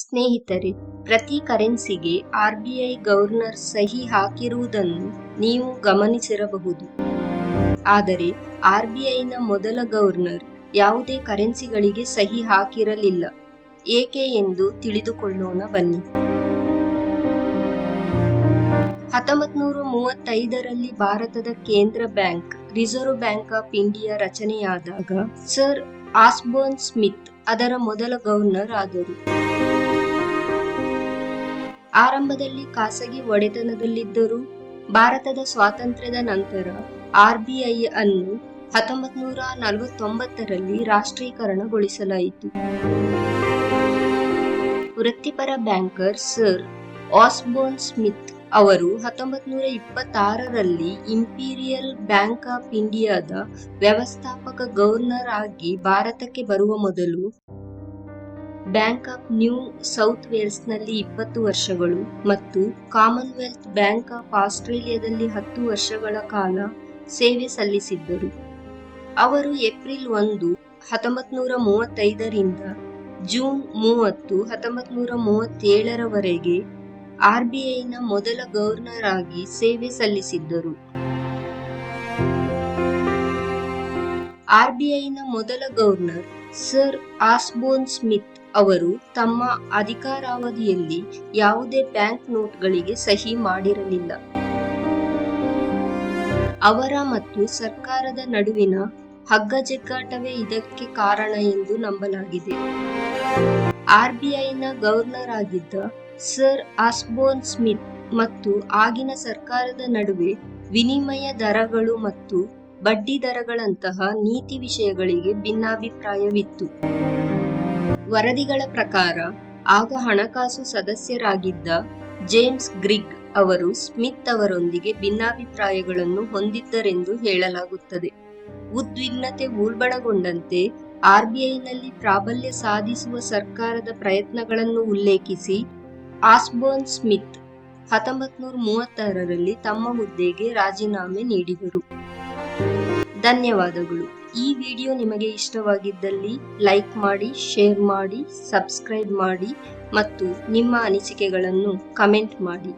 ಸ್ನೇಹಿತರೆ, ಪ್ರತಿ ಕರೆನ್ಸಿಗೆ ಆರ್ಬಿಐ ಗವರ್ನರ್ ಸಹಿ ಹಾಕಿರುವುದನ್ನು ನೀವು ಗಮನಿಸಿರಬಹುದು. ಆದರೆ ಆರ್ಬಿಐನ ಮೊದಲ ಗವರ್ನರ್ ಯಾವುದೇ ಕರೆನ್ಸಿಗಳಿಗೆ ಸಹಿ ಹಾಕಿರಲಿಲ್ಲ. ಏಕೆ ಎಂದು ತಿಳಿದುಕೊಳ್ಳೋಣ ಬನ್ನಿ. ಹತ್ತೊಂಬತ್ ನೂರ ಮೂವತ್ತೈದರಲ್ಲಿ ಭಾರತದ ಕೇಂದ್ರ bank, Reserve Bank of India ರಚನೆಯಾದಾಗ Sir Osborne Smith ಅದರ ಮೊದಲ ಗವರ್ನರ್ ಆದರು. ಆರಂಭದಲ್ಲಿ ಖಾಸಗಿ ಒಡೆತನದಲ್ಲಿದ್ದರೂ, ಭಾರತದ ಸ್ವಾತಂತ್ರ್ಯದ ನಂತರ ಆರ್ಬಿಐ ಅನ್ನು ಹತ್ತೊಂಬತ್ ನೂರ ನಲವತ್ತೊಂಬತ್ತರಲ್ಲಿ ರಾಷ್ಟ್ರೀಕರಣಗೊಳಿಸಲಾಯಿತು. ವೃತ್ತಿಪರ ಬ್ಯಾಂಕರ್ ಸರ್ ಆಸ್ಬೋನ್ ಸ್ಮಿತ್ ಅವರು ಹತ್ತೊಂಬತ್ ನೂರ ಇಪ್ಪತ್ತಾರರಲ್ಲಿ ಇಂಪೀರಿಯಲ್ ಬ್ಯಾಂಕ್ ಆಫ್ ಇಂಡಿಯಾದ ವ್ಯವಸ್ಥಾಪಕ ಗವರ್ನರ್ ಆಗಿ ಭಾರತಕ್ಕೆ ಬರುವ ಮೊದಲು ಬ್ಯಾಂಕ್ ಆಫ್ ನ್ಯೂ ಸೌತ್ ವೇಲ್ಸ್ನಲ್ಲಿ ಇಪ್ಪತ್ತು ವರ್ಷಗಳು ಮತ್ತು ಕಾಮನ್ವೆಲ್ತ್ ಬ್ಯಾಂಕ್ ಆಫ್ ಆಸ್ಟ್ರೇಲಿಯಾದಲ್ಲಿ ಹತ್ತು ವರ್ಷಗಳ ಕಾಲ ಸೇವೆ ಸಲ್ಲಿಸಿದ್ದರು. ಅವರು ಏಪ್ರಿಲ್ ಒಂದು ಹತ್ತೊಂಬತ್ ನೂರ ಮೂವತ್ತೈದರಿಂದ ಜೂನ್ ಮೂವತ್ತು ಹತ್ತೊಂಬತ್ ನೂರ ಮೂವತ್ತೇಳರವರೆಗೆ ಆರ್ಬಿಐನ ಮೊದಲ ಗವರ್ನರ್ ಆಗಿ ಸೇವೆ ಸಲ್ಲಿಸಿದ್ದರು. ಆರ್ಬಿಐನ ಮೊದಲ ಗವರ್ನರ್ ಸರ್ ಆಸ್ಬೋನ್ ಸ್ಮಿತ್ ಅವರು ತಮ್ಮ ಅಧಿಕಾರಾವಧಿಯಲ್ಲಿ ಯಾವುದೇ ಬ್ಯಾಂಕ್ ನೋಟ್ಗಳಿಗೆ ಸಹಿ ಮಾಡಿರಲಿಲ್ಲ. ಅವರ ಮತ್ತು ಸರ್ಕಾರದ ನಡುವಿನ ಹಗ್ಗಜಗ್ಗಾಟವೇ ಇದಕ್ಕೆ ಕಾರಣ ಎಂದು ನಂಬಲಾಗಿದೆ. ಆರ್ಬಿಐನ ಗವರ್ನರ್ ಆಗಿದ್ದ ಸರ್ ಆಸ್ಬೋನ್ ಸ್ಮಿತ್ ಮತ್ತು ಆಗಿನ ಸರ್ಕಾರದ ನಡುವೆ ವಿನಿಮಯ ದರಗಳು ಮತ್ತು ಬಡ್ಡಿ ದರಗಳಂತಹ ನೀತಿ ವಿಷಯಗಳಿಗೆ ಭಿನ್ನಾಭಿಪ್ರಾಯವಿತ್ತು. ವರದಿಗಳ ಪ್ರಕಾರ, ಆಗ ಹಣಕಾಸು ಸದಸ್ಯರಾಗಿದ್ದ ಜೇಮ್ಸ್ ಗ್ರಿಗ್ ಅವರು ಸ್ಮಿತ್ ಅವರೊಂದಿಗೆ ಭಿನ್ನಾಭಿಪ್ರಾಯಗಳನ್ನು ಹೊಂದಿದ್ದರೆಂದು ಹೇಳಲಾಗುತ್ತದೆ. ಉದ್ವಿಗ್ನತೆ ಉಲ್ಬಣಗೊಂಡಂತೆ ಆರ್ಬಿಐನಲ್ಲಿ ಪ್ರಾಬಲ್ಯ ಸಾಧಿಸುವ ಸರ್ಕಾರದ ಪ್ರಯತ್ನಗಳನ್ನು ಉಲ್ಲೇಖಿಸಿ, ಆಸ್ಬೋರ್ನ್ ಸ್ಮಿತ್ ಹತ್ತೊಂಬತ್ ನೂರ ಮೂವತ್ತಾರರಲ್ಲಿ ತಮ್ಮ ಹುದ್ದೆಗೆ ರಾಜೀನಾಮೆ ನೀಡಿದರು. ಧನ್ಯವಾದಗಳು. ಈ ವಿಡಿಯೋ ನಿಮಗೆ ಇಷ್ಟವಾಗಿದ್ದಲ್ಲಿ ಲೈಕ್ ಮಾಡಿ, ಶೇರ್ ಮಾಡಿ, ಸಬ್ಸ್ಕ್ರೈಬ್ ಮಾಡಿ ಮತ್ತು ನಿಮ್ಮ ಅನಿಸಿಕೆಗಳನ್ನು ಕಮೆಂಟ್ ಮಾಡಿ.